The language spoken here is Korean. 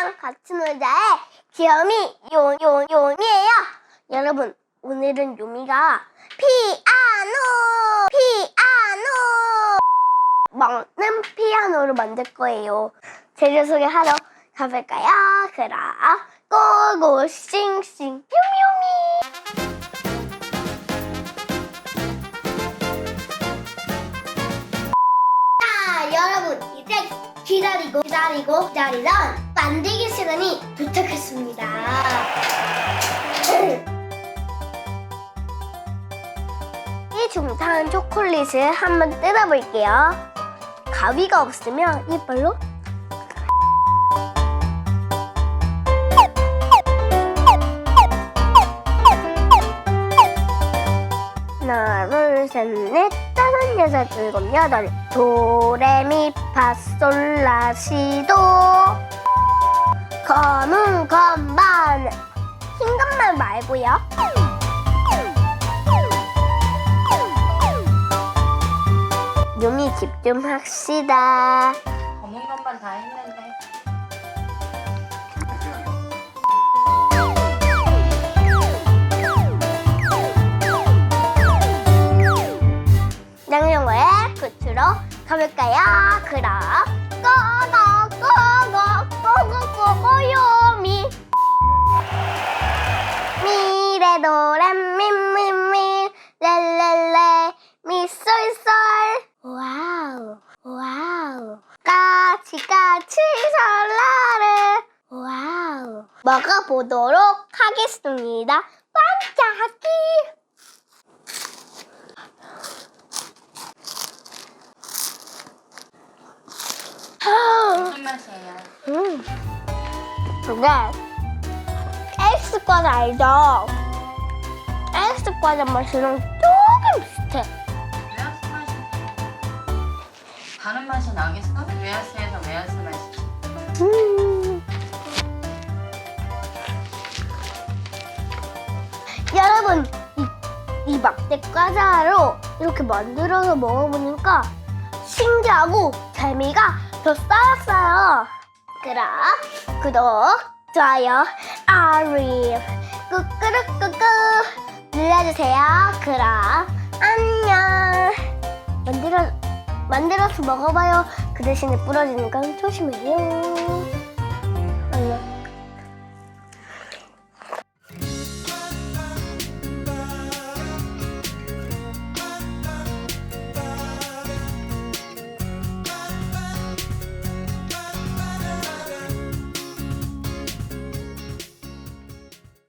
요미랑 같이 놀자의 귀요미 요요 요미예요. 여러분 오늘은 요미가 피아노 피아노 먹는 피아노를 만들 거예요. 재료 소개하러 가볼까요? 그럼 고고 싱싱 요미요미 자 여러분 이제 기다리고 기다리고 기다리던 만들기 시간이 도착했습니다. 이 중탕한 초콜릿을 한번 뜯어볼게요. 가위가 없으면 이빨로 하나, 둘, 셋, 넷, 다섯, 여섯, 일곱, 여덟. 도레미파솔라시도. 검은 건반. 흰 건반 말고요. 용이 집중합시다. 검은 것만 다 했는데 양용어의 끝으로 가볼까요? 그럼 먹어보도록 하겠습니다 반짝이 무슨 맛이에요? 음. 근데 엑스 과자 알죠? 엑스 과자 맛이랑 조금 비슷해. 웨하스 맛이 다른 맛이 나겠어? 웨하스에서 웨하스 맛이 음. 막대 과자로 이렇게 만들어서 먹어보니까 신기하고 재미가 더 쌓였어요. 그럼 구독, 좋아요, 알림 끄끄르끄끄 눌러주세요. 그럼 안녕. 만들어 만들어서 먹어봐요. 그 대신에 부러지니까 조심해요.